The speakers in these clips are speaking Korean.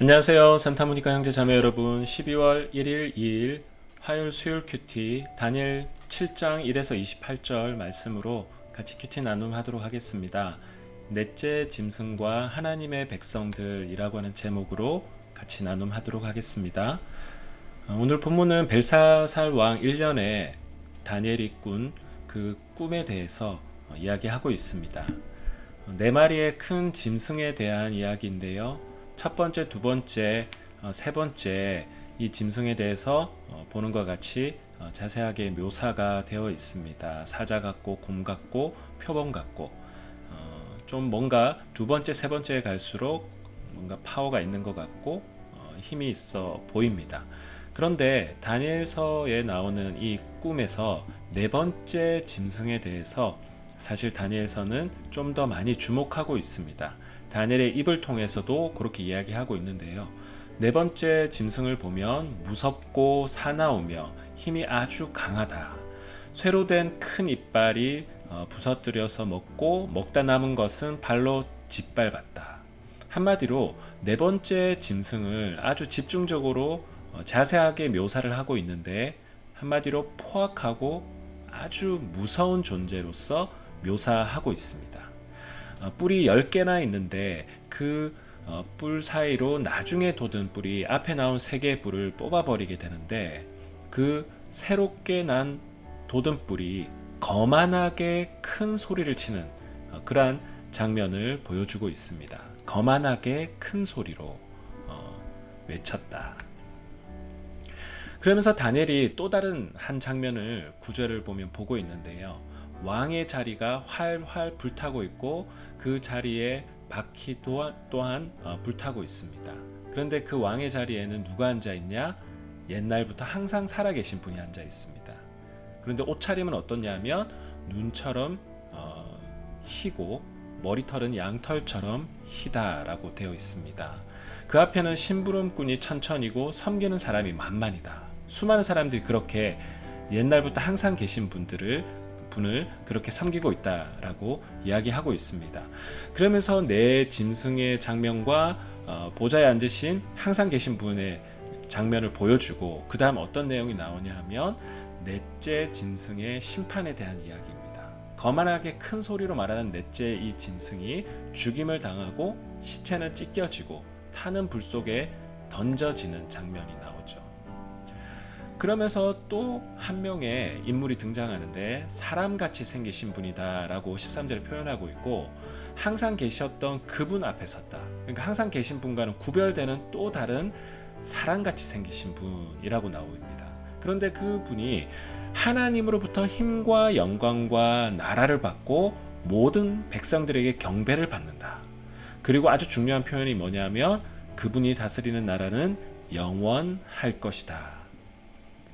안녕하세요. 산타모니카 형제 자매 여러분. 12월 1일, 2일 화요일 수요일 큐티 다니엘 7장 1에서 28절 말씀으로 같이 큐티 나눔하도록 하겠습니다. 넷째 짐승과 하나님의 백성들이라고 하는 제목으로 같이 나눔하도록 하겠습니다. 어, 오늘 본문은 벨사살 왕 1년에 다니엘이 꾼 그 꿈에 대해서 어, 이야기하고 있습니다. 어, 네 마리의 큰 짐승에 대한 이야기인데요. 첫 번째, 두 번째, 세 번째 이 짐승에 대해서 보는 것 같이 자세하게 묘사가 되어 있습니다. 사자 같고 곰 같고 표범 같고 좀 뭔가 두 번째, 세 번째에 갈수록 뭔가 파워가 있는 것 같고 힘이 있어 보입니다. 그런데 다니엘서에 나오는 이 꿈에서 네 번째 짐승에 대해서 사실 다니엘서는 좀 더 많이 주목하고 있습니다. 다니엘의 입을 통해서도 그렇게 이야기하고 있는데요. 네 번째 짐승을 보면 무섭고 사나우며 힘이 아주 강하다. 쇠로 된 큰 이빨이 어, 부서뜨려서 먹고 먹다 남은 것은 발로 짓밟았다. 한마디로 네 번째 짐승을 아주 집중적으로 어, 자세하게 묘사를 하고 있는데 한마디로 포악하고 아주 무서운 존재로서 묘사하고 있습니다. 어, 뿔이 10개나 있는데 그뿔 어, 사이로 나중에 돋은 뿔이 앞에 나온 3개의 뿔을 뽑아버리게 되는데 그 새롭게 난 돋은 뿔이 거만하게 큰 소리를 치는 그러한 장면을 보여주고 있습니다. 거만하게 큰 소리로 외쳤다. 그러면서 다니엘이 또 다른 한 장면을 구절을 보면 보고 있는데요. 왕의 자리가 활활 불타고 있고 그 자리에 바퀴 또한, 또한 어, 불타고 있습니다. 그런데 그 왕의 자리에는 누가 앉아 있냐? 옛날부터 항상 살아계신 분이 앉아 있습니다. 그런데 옷차림은 어떻냐면 눈처럼 어, 희고 머리털은 양털처럼 희다라고 되어 있습니다. 그 앞에는 심부름꾼이 천천히고 섬기는 사람이 만만이다. 수많은 사람들이 그렇게 옛날부터 항상 계신 분들을 분을 그렇게 섬기고 있다라고 이야기하고 있습니다. 그러면서 내 짐승의 장면과 어, 보좌에 앉으신 항상 계신 분의 장면을 보여주고 그 다음 어떤 내용이 나오냐 하면 넷째 짐승의 심판에 대한 이야기입니다. 거만하게 큰 소리로 말하는 넷째 이 짐승이 죽임을 당하고 시체는 찢겨지고 타는 불 속에 던져지는 장면이 나오죠. 그러면서 또 한 명의 인물이 등장하는데 사람같이 생기신 분이다라고 13절에 표현하고 있고 항상 계셨던 그분 앞에 섰다. 그러니까 항상 계신 분과는 구별되는 또 다른 사람같이 생기신 분이라고 나옵니다. 그런데 그분이 하나님으로부터 힘과 영광과 나라를 받고 모든 백성들에게 경배를 받는다. 그리고 아주 중요한 표현이 뭐냐면 그분이 다스리는 나라는 영원할 것이다.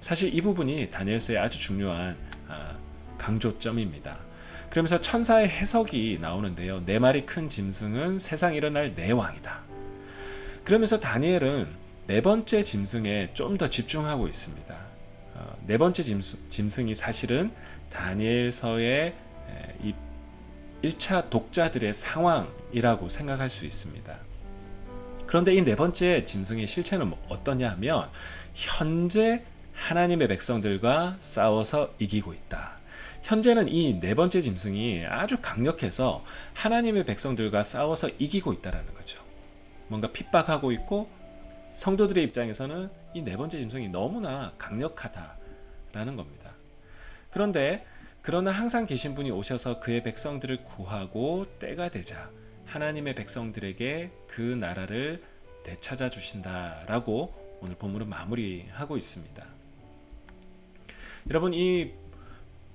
사실 이 부분이 다니엘서의 아주 중요한 아, 강조점입니다. 그러면서 천사의 해석이 나오는데요. 네 마리 큰 짐승은 세상 일어날 네 왕이다. 그러면서 다니엘은 네 번째 짐승에 좀 더 집중하고 있습니다. 어, 네 번째 짐승, 이 사실은 다니엘서의 이 1차 독자들의 상황이라고 생각할 수 있습니다. 그런데 이 네 번째 짐승의 실체는 뭐 어떠냐 하면 현재 하나님의 백성들과 싸워서 이기고 있다. 현재는 이 네 번째 짐승이 아주 강력해서 하나님의 백성들과 싸워서 이기고 있다라는 거죠. 뭔가 핍박하고 있고 성도들의 입장에서는 이 네 번째 짐승이 너무나 강력하다라는 겁니다. 그런데 그러나 항상 계신 분이 오셔서 그의 백성들을 구하고 때가 되자 하나님의 백성들에게 그 나라를 되찾아 주신다라고 오늘 본문은 마무리하고 있습니다. 여러분 이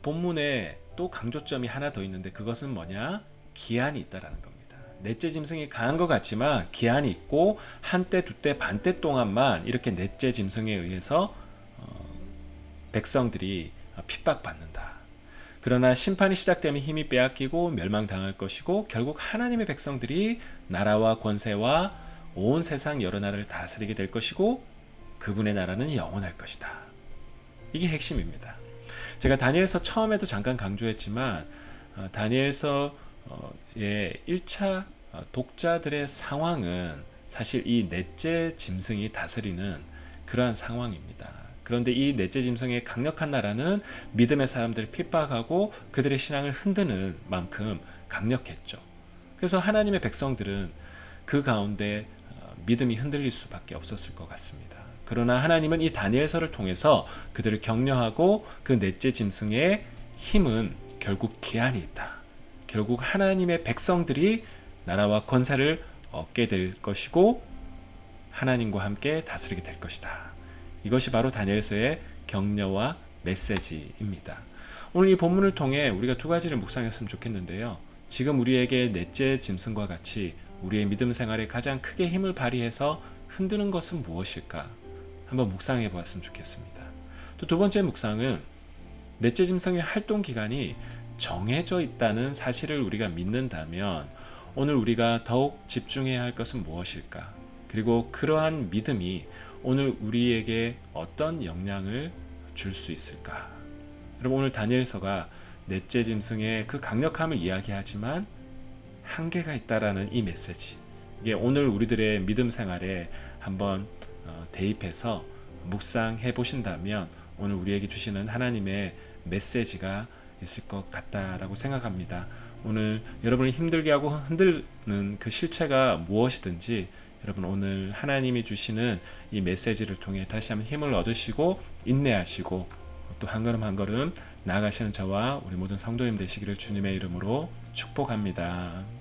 본문에 또 강조점이 하나 더 있는데 그것은 뭐냐? 기한이 있다라는 겁니다. 넷째 짐승이 강한 것 같지만 기한이 있고 한때 두때 반때 동안만 이렇게 넷째 짐승에 의해서 어, 백성들이 핍박받는다. 그러나 심판이 시작되면 힘이 빼앗기고 멸망당할 것이고 결국 하나님의 백성들이 나라와 권세와 온 세상 여러 나라를 다스리게 될 것이고 그분의 나라는 영원할 것이다. 이게 핵심입니다. 제가 다니엘서 처음에도 잠깐 강조했지만 어, 다니엘서의 1차 어, 독자들의 상황은 사실 이 넷째 짐승이 다스리는 그러한 상황입니다. 그런데 이 넷째 짐승의 강력한 나라는 믿음의 사람들을 핍박하고 그들의 신앙을 흔드는 만큼 강력했죠. 그래서 하나님의 백성들은 그 가운데 어, 믿음이 흔들릴 수밖에 없었을 것 같습니다. 그러나 하나님은 이 다니엘서를 통해서 그들을 격려하고 그 넷째 짐승의 힘은 결국 기한이 있다. 결국 하나님의 백성들이 나라와 권세를 얻게 될 것이고 하나님과 함께 다스리게 될 것이다. 이것이 바로 다니엘서의 격려와 메시지입니다. 오늘 이 본문을 통해 우리가 두 가지를 묵상했으면 좋겠는데요. 지금 우리에게 넷째 짐승과 같이 우리의 믿음 생활에 가장 크게 힘을 발휘해서 흔드는 것은 무엇일까? 한번 묵상해 보았으면 좋겠습니다. 또 두 번째 묵상은 넷째 짐승의 활동 기간이 정해져 있다는 사실을 우리가 믿는다면 오늘 우리가 더욱 집중해야 할 것은 무엇일까? 그리고 그러한 믿음이 오늘 우리에게 어떤 영향을 줄 수 있을까? 여러분 오늘 다니엘서가 넷째 짐승의 그 강력함을 이야기하지만 한계가 있다라는 이 메시지. 이게 오늘 우리들의 믿음 생활에 한번 어, 대입해서 묵상해 보신다면 오늘 우리에게 주시는 하나님의 메시지가 있을 것 같다라고 생각합니다. 오늘 여러분을 힘들게 하고 흔들는 그 실체가 무엇이든지 여러분 오늘 하나님이 주시는 이 메시지를 통해 다시 한번 힘을 얻으시고 인내하시고 또 한 걸음 한 걸음 나아가시는 저와 우리 모든 성도님 되시기를 주님의 이름으로 축복합니다.